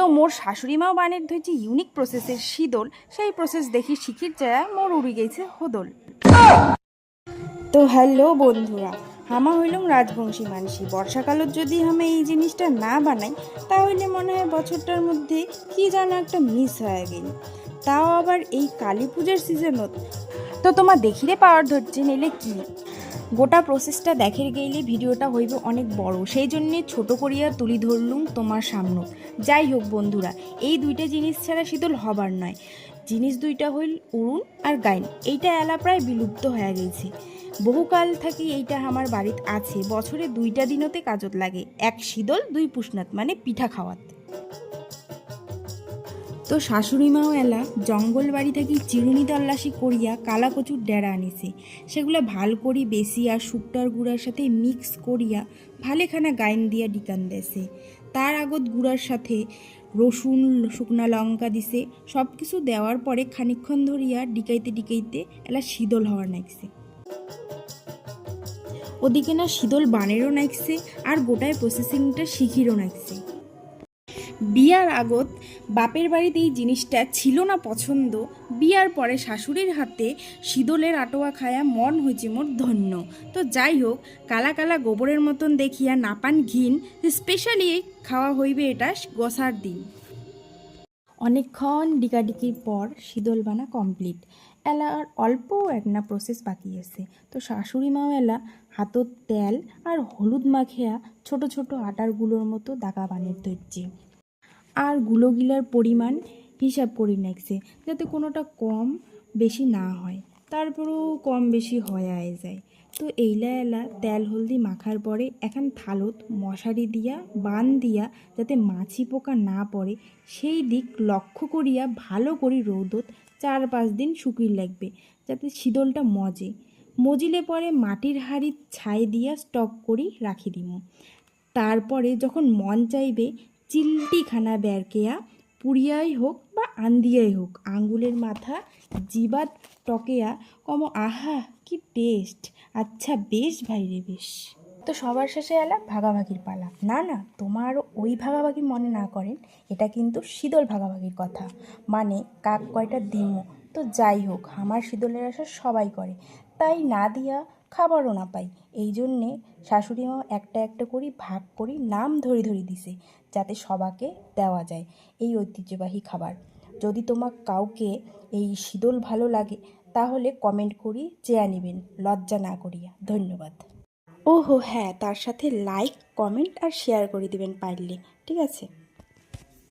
তো মোর শাশুড়ি মাও বানের ধরছে ইউনিক প্রসেসের শীতল সেই প্রসেস দেখি শিখির যায় মোর উড়ি গেছে হোদল। তো হ্যালো বন্ধুরা, হামা হইলাম রাজবংশী মানসি। বর্ষাকালত যদি আমি এই জিনিসটা না বানাই তাহলে মনে হয় বছরটার মধ্যে কি যেন একটা মিস হয়ে গেল। তাও আবার এই কালী পূজার সিজনত তো তোমার দেখিরে পাওয়ার ধরছে নিলে কি? গোটা প্রসেসটা দেখে গেলে ভিডিওটা হইবে অনেক বড়। সেই জন্যে ছোট করিয়া তুলি ধরলুম তোমার সামনে। যাই হোক বন্ধুরা, এই দুইটা জিনিস ছাড়া শীতল হবার নয়। জিনিস দুইটা হইল উড়ুন আর গাইন। এইটা এলা প্রায় বিলুপ্ত হয়ে গেছে। বহুকাল থাকি এইটা আমার বাড়িত আছে। বছরে দুইটা দিনতে কাজত লাগে। এক শীতল, দুই পুষ্ণাত মানে পিঠা খাওয়াত। তো শাশুড়ি মাও এলা, জঙ্গল বাড়ি থেকে চিরুনি তল্লাশি করিয়া কালা কচুর ডেরা আনিছে। সেগুলো ভালো করি বেশি আর শুকটার গুঁড়ার সাথে মিক্স করিয়া ভালেখানা গাইন দিয়া ডিকান দেছে। তার আগত গুঁড়ার সাথে রসুন, শুকনা লঙ্কা দিছে। সব কিছু দেওয়ার পরে খানিকক্ষণ ধরিয়া ডিকাইতে ডিকাইতে এলা শীতল হওয়ার নাইছে ওদিকে না শীতল বানেরও নাইছে আর গোটায় প্রসেসিংটা শিখিরও নাইছে বিয়ার আগত বাপের বাড়িতে এই জিনিসটা ছিল না পছন্দ, বিয়ার পরে শাশুড়ির হাতে শীতলের আটোয়া খায়া মন হয়েছে মোর ধন্য। তো যাই হোক, কালা কালা গোবরের মতন দেখিয়া নাপান ঘিন, স্পেশালি খাওয়া হইবে এটা গসার দিন। অনেকক্ষণ ডিকাডিকির পর শীতল বানা কমপ্লিট। এলা আর অল্প একটা প্রসেস বাকি আছে। তো শাশুড়ি মাও এলা হাতত তেল আর হলুদ মাখিয়া ছোট ছোট আটারগুলোর মতো দাগা বানিয়ে ধরছে। আর গুলোগিলার পরিমাণ হিসাব করি নাকছে যাতে কোনোটা কম বেশি না হয়। তারপরেও কম বেশি হয়ে যায়। তো এইলা এলা তেল হলদি মাখার পরে এখন থালত মশারি দিয়া, বান দিয়া, যাতে মাছি পোকা না পড়ে, সেই দিক লক্ষ্য করিয়া ভালো করি রৌদত চার পাঁচ দিন শুকিয়ে লাগবে, যাতে শীতলটা মজে। মজিলে পরে মাটির হাঁড়ির ছাই দিয়া স্টক করি রাখি দিমু। তারপরে যখন মন চাইবে চিলটিখানা বেরকেয়া পুড়িয়াই হোক বা আন্দিয়াই হোক, আঙ্গুলের মাথা জিবাত টকেয়া, কম আহা, কি টেস্ট! আচ্ছা বেশ ভাই রে, বেশ। তো সবার শেষে এলা ভাগাভাগির পালা। না না, তোমার ওই ভাগাভাগি মনে না করেন, এটা কিন্তু শীতল ভাগাভাগির কথা। মানে কাক কয়টা দিমো তো যাই হোক, আমার শীতলের আশা সবাই করে। তাই না দিয়া খাবারও না পাই। এই জন্যে শাশুড়ি মা একটা একটা করি ভাগ করি নাম ধরে ধরে দিছে, যাতে সবাকে দেওয়া যায় এই ঐতিহ্যবাহী খাবার। যদি তোমার কাউকে এই শীতল ভালো লাগে, তাহলে কমেন্ট করি চেয়া নেবেন, লজ্জা না করিয়া। ধন্যবাদ। ওহো হ্যাঁ তার সাথে লাইক কমেন্ট আর শেয়ার করে দিবেন পারলে, ঠিক আছে?